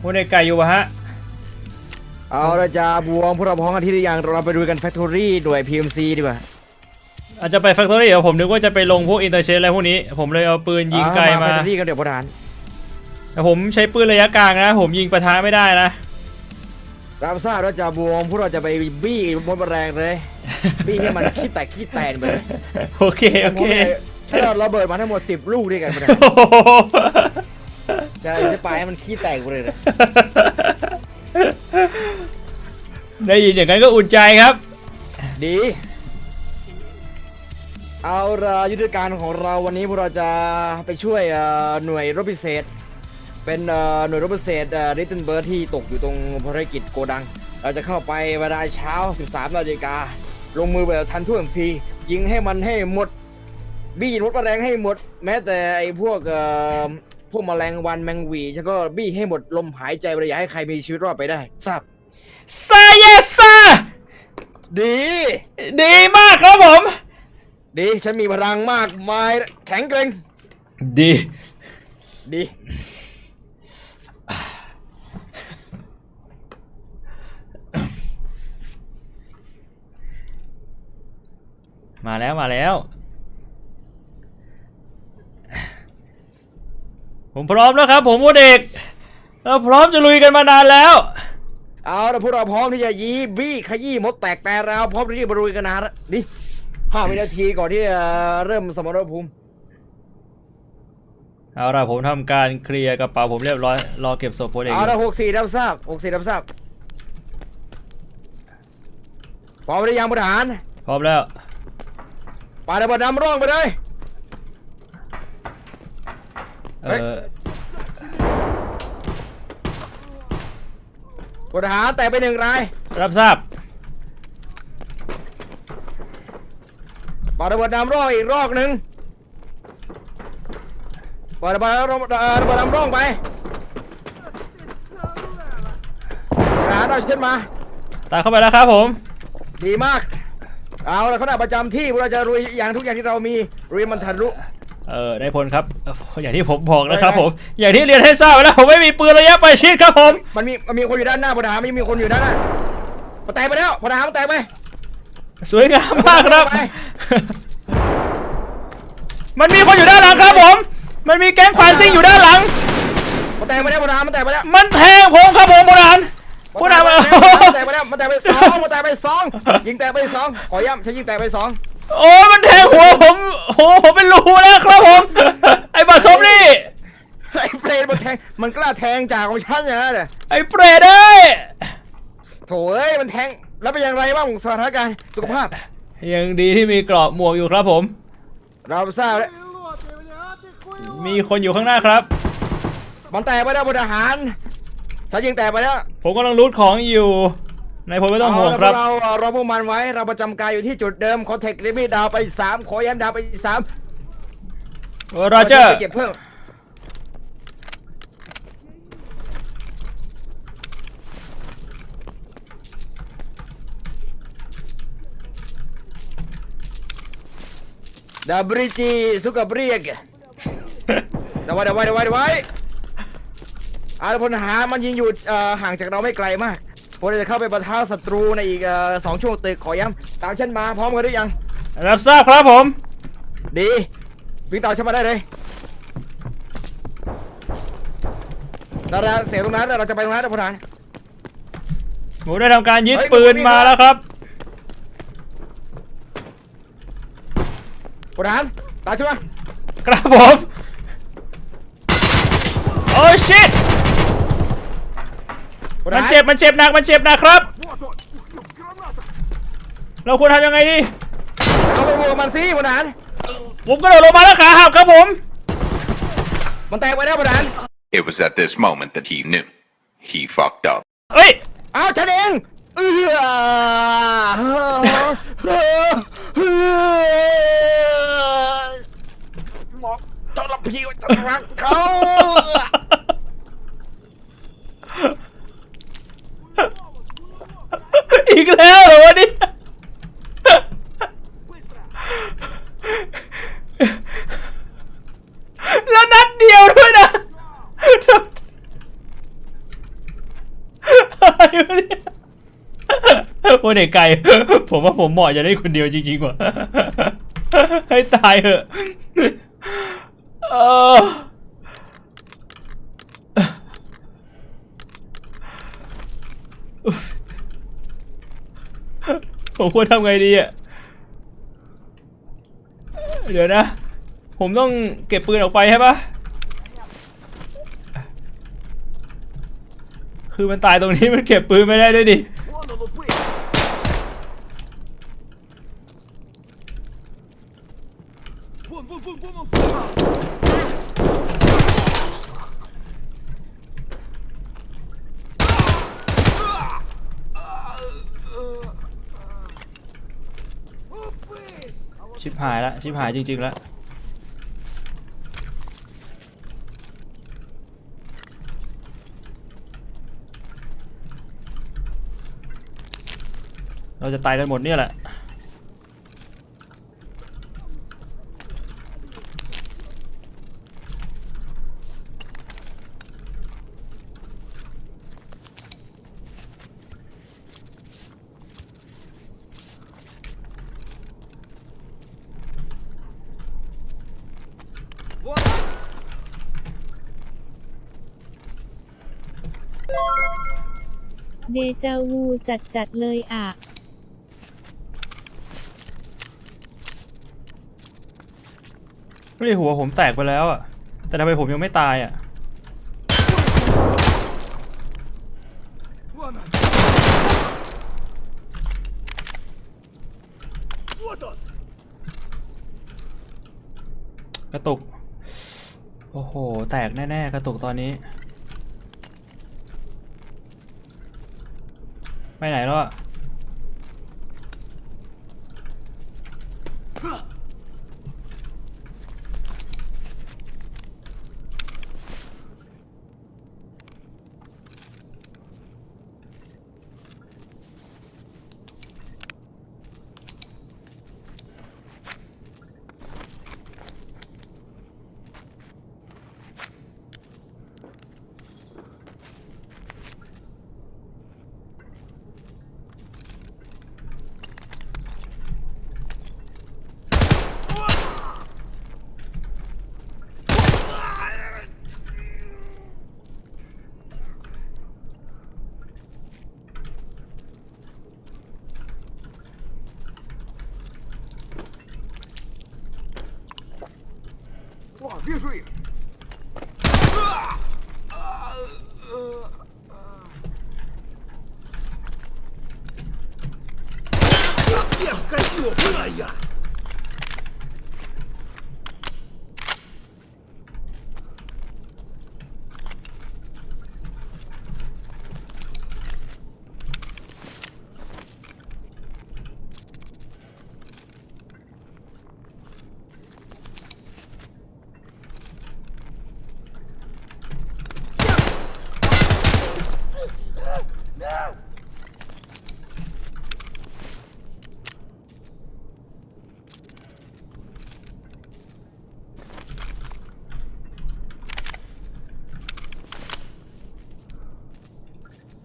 พวกเด็กไก่อยู่ปะฮะ เอาละจ้าบวงพวกเราพร้อมกันที่หรือยังเราไปดูกันแฟคทอรี่หน่วย PMC ดีกว่าอาจจะไปแฟคทอรี่เดี๋ยวผมนึกว่าจะไปลงพวกอินเตอร์เชนอะไรพวกนี้ ผมเลยเอาปืนยิงไกลเอมา แฟคทอรี่กันเดี๋ยวพลทหารแต่ผมใช้ปืนระยะกลางนะ ผมยิงปะทะไม่ได้นะ รับทราบแล้วจ้าบวงพวกเราจะไปบี้บนแรงเลย บี้ให้มันขี้แตกขี้แตนไปเลยโอเค โอเคใช้ระเบิดมาทั้งหมด10ลูกด้วยกันพลทหารโอ้โห จะจะไปให้มันขี้แตกไปเลยนะได้ยินอย่างนั้นก็อุ่นใจครับ ดี เอาละยุทธการของเราวันนี้พวกเราจะไปช่วยเอ่อหน่วยรบพิเศษ เป็นเอ่อหน่วยรบพิเศษริตเทนเบิร์ที่ตกอยู่ตรงภารกิจโกดัง เราจะเข้าไปเวลาเช้า 13นาฬิกา ลงมือแบบทันท่วงที ยิงให้มันให้หมด บี้รถแรงให้หมด แม้แต่ไอ้พวกเอ่อ พวกแมลงวันแมงวีฉันก็บี้ให้หมดลมหายใจไปเลยอย่าให้ใครมีชีวิตรอดไปได้ทราบซาเยสซาดี ดีมากครับผม ดีฉันมีพลังมากมายแข็งแกร่งดี ดี มาแล้วมาแล้ว ผมพร้อมแล้วครับ ผมพวกเด็กเราพร้อมจะลุยกันมานานแล้ว เอาละพวกเราพร้อมที่จะยีบี้ขยี้มดแตกแต่เราพร้อมที่จะบรุยกันนานแล้วนี่ห้าวินาทีก่อนที่จะเริ่มสมรภูมิ เอาล่ะผมทำการเคลียร์กระเป๋าผมเรียบร้อย รอเก็บศพพวกเด็กอเอายู่ละหกสี่รับทราบหกสี่รับทราบพร้อมหรือยังพลทหาร พร้อมแล้วปาระเบิดน้ำร่องไปเลย เอเฮ้ย อพลทหารแตกไปหนึ่งรายรับทราบปาระเบิดน้ำร่องอีกรอบหนึ่งปาระเบิดน้ำเอ่อระเบิดน้ำร่องไปพลทหารเอาขึ้นมา ตามเข้าไปแล้วครับผม ดีมาก เอาละขณะประจำที่พวกเราจะรุยอย่างทุกอย่างที่เรามีรุยมันทะลุ เออได้ผลครับเอ่ออย่างที่ผมบอกนะครับได้ผม อย่างที่เรียนให้ทราบไปแล้วผมไม่มีปืนระยะประชิดครับผม มันมีมันมีคนอยู่ด้านหน้าพลทหารไม่มีคนอยู่ด้านหน้ามันแตกไปแล้วพลทหารมันแตกไป สวยงามมากครับไปมันมีคนอยู่ด้านหลังครับผม มันมีแก๊งควานซิ่งอยู่ด้านหลัง มันแตกไปแล้วพลทหารมันแตกไปแล้ว มันแทงผมครับผมโบราณผู้นำมันแตกไปแล้ว มันแตกไปสองมันแตกไปสองยิงแตกไปสองขอย้ำฉันยิงแตกไปสอง โอ้มันแทงหัวผมโอ้ผมเป็นรูแล้วครับผม ไอ้บาสมนี่ ไอ้เปรตมันแทง มันกล้าแทงจากของฉันอย่างนั้นเหรอไอ้เปรตเอ้ยโถเอ้ยมันแทง แล้วเป็นอย่างไรบ้างสถานการณ์สุขภาพ ยังดีที่มีกรอบหมวกอยู่ครับผม เราทราบแล้ว มีคนอยู่ข้างหน้าครับ มันแตกไปแล้วพลทหาร ฉันยิงแตกไปแล้ว ผมกำลังรูดของอยู่ นายพลไม่ต้องห่วงเาละครับ เราเอ่อเราพวกมันไว้ เราประจำการอยู่ที่จุดเดิมคอนแทคลิมิตดาวไปสามขอย้ำดาวไปสามโรเจอร์ไปเก็บเพิ่มดาบริจีสุกับบริกเดี๋ยวไว้เดี๋ยวไว้เดี๋ยวไว้เดี๋ยวไว้อาพลทหารมันยิงอยู่เอ่อห่างจากเราไม่ไกลมาก พวกเราจะเข้าไปปะทะศัตรูในอีกเอ่อสองช่วงตึกขอย้ำตามฉันมาพร้อมกันหรือยัง รับทราบครับผม ดีวิ่งต่อฉันมาได้เลยนั่นแหละเสียงตรงนั้นแล้วเราจะไปตรงนั้นนะพลทหารผมได้ทำการยึดเฮ้ยปืนมันมีมาครับแล้วครับ พลทหารตามฉันมา ครับผม โอ้ชิตพลท มันหารเจ็บมันเจ็บหนักมันเจ็บหนักครับ เราควรทำยังไงดีเอาไปบวกกับมันสิพลทหารผมกระโดดลงมาแล้วขาหักครับผม มันแตกไปแล้วพลทหาร It was at this moment that he knew. He fucked up. เฮ้ยเอาฉันเองเออบอกทรพีว่าจะรักเขา อีกแล้วเหรอวะนี่แล้วนัดเดียวด้วยนะโอ้ยด็ไกล ผมว่าผมเหมาะจะได้คนเดียวจริงๆว่ะให้ตายเถอะ ผมควรทำไงดีอะ เดี๋ยวนะ ผมต้องเก็บปืนออกไปใช่ปะคือมันตายตรงนี้มันเก็บปืนไม่ได้ด้วยดิ หายละชิบหายจริงๆแล้วเราจะตายกันหมดเนี่ยแหละ เดจาวูจัดจัดๆเลยอะเฮ้ยหัวผมแตกไปแล้วอะ แต่ทำไมผมยังไม่ตายอะ กระตุก โอ้โห แตกแน่ ๆ กระตุกตอนนี้ ไปไหนแล้วอะ Decidimos huir.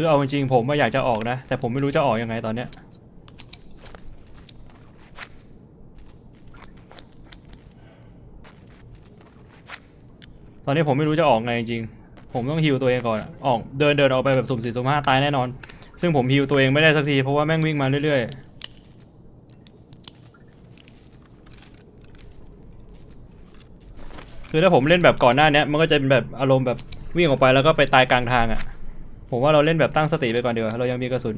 คือเอาจริงๆผมอะอยากจะออกนะ แต่ผมไม่รู้จะออกยังไงตอนเนี้ยตอนนี้ผมไม่รู้จะออกไงจริง ผมต้องฮิวตัวเองก่อน ออกเดินเดินออกไปแบบสุ่มสี่สุ่มห้าตายแน่นอน ซึ่งผมฮิวตัวเองไม่ได้สักที เพราะว่าแม่งวิ่งมาเรื่อยๆ คือถ้าผมเล่นแบบก่อนหน้านี้มันก็จะเป็นแบบอารมณ์แบบวิ่งออกไปแล้วก็ไปตายกลางทางอะ่ะ ผมว่าเราเล่นแบบตั้งสติไปก่อนดีกว่าเรายังมีกระสุน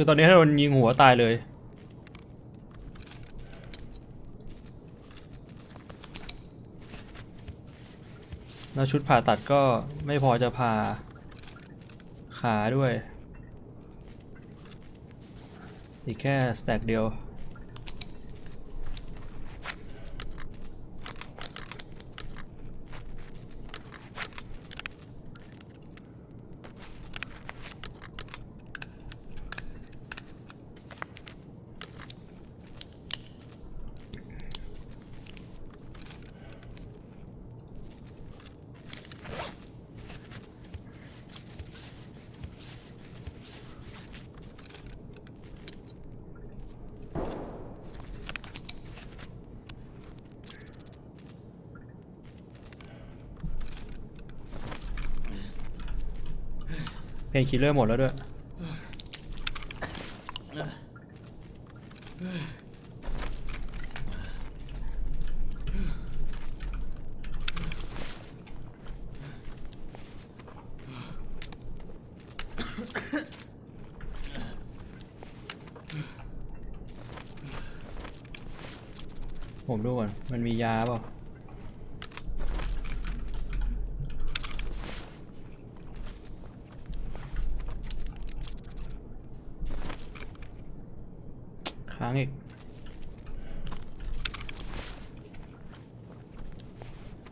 คือตอนนี้ถ้าโดนยิงหัวตายเลย แล้วชุดผ่าตัดก็ไม่พอจะผ่าขาด้วย อีกแค่สแต็กเดียว เพนคิลเลอร์หมดแล้วด้วย ผมดูก่อน มันมียาเปล่า ค้างอีก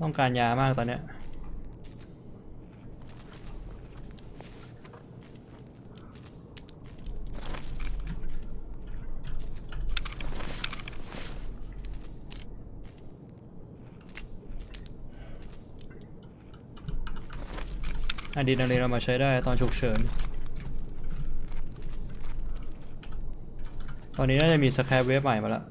ต้องการยามากตอนเนี้ยอะดรีนาลีนเรามาใช้ได้ตอนฉุกเฉิน ตอนนี้น่าจะมีสแครเวฟใหม่มาแล้ว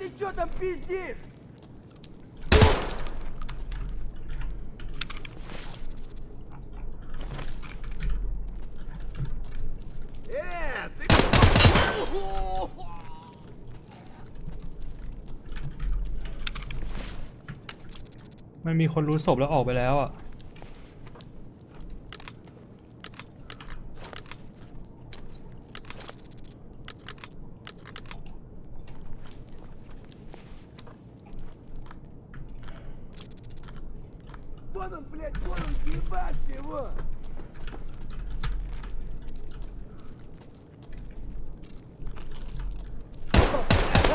ты чё там пиздишь? Э, ты... มันมีคนรู้ศพแล้วออกไปแล้วอ่ะ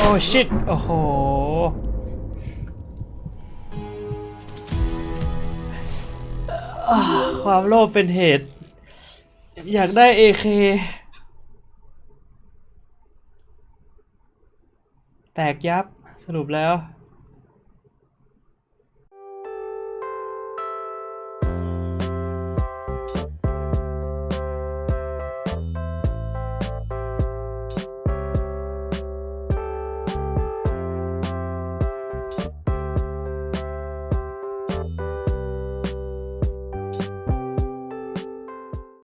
โอ้ ชิตโอ้โหอ่าความโลภเป็นเหตุ อยากได้ AK แตกยับสรุปแล้ว